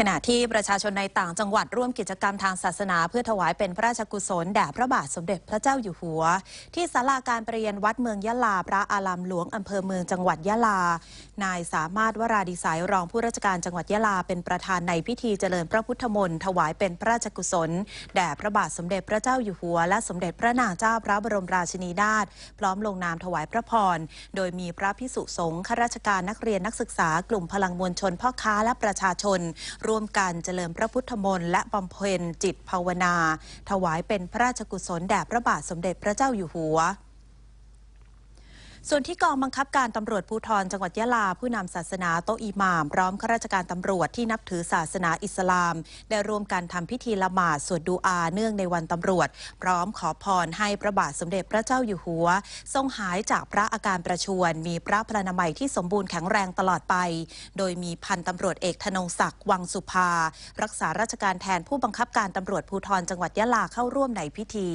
ขณะที่ประชาชนในต่างจังหวัดร่วมกิจกรรมทางศาสนาเพื่อถวายเป็นพระราชกุศลแด่พระบาทสมเด็จพระเจ้าอยู่หัว ที่ศาลาการประเรียนวัดเมืองยะลา พระอารามหลวงอำเภอเมืองจังหวัดยะลา นายสามารถวราดิสายรองผู้ราชการจังหวัดยะลาเป็นประธานในพิธีเจริญพระพุทธมนต์ถวายเป็นพระราชกุศลแด่พระบาทสมเด็จพระเจ้าอยู่หัว และสมเด็จพระนางเจ้าพระบรมราชินีนาถพร้อมลงนามถวายพระพรโดยมีพระพิสุสงฆ์ข้าราชการนักเรียนนักศึกษากลุ่มพลังมวลชนพ่อค้าและประชาชนร่วมกันเจริญพระพุทธมนต์และบำเพ็ญจิตภาวนา ถวายเป็นพระราชกุศลแด่พระบาทสมเด็จพระเจ้าอยู่หัว ส่วนที่กองบังคับการตำรวจภูธรจังหวัดยะลา ผู้นำศาสนาโตอิหม่ามพร้อมข้าราชการตำรวจที่นับถือศาสนาอิสลาม ได้ร่วมกันทำพิธีละหมาดสวดดูอาเนื่องในวันตำรวจ พร้อมขอพรให้พระบาทสมเด็จพระเจ้าอยู่หัว ทรงหายจากพระอาการประชวรมีพระพลานามัยที่สมบูรณ์แข็งแรงตลอดไป โดยมีพันตำรวจเอกธนงศักดิ์วังสุภา รักษาราชการแทนผู้บังคับการตำรวจภูธรจังหวัดยะลาเข้าร่วมในพิธี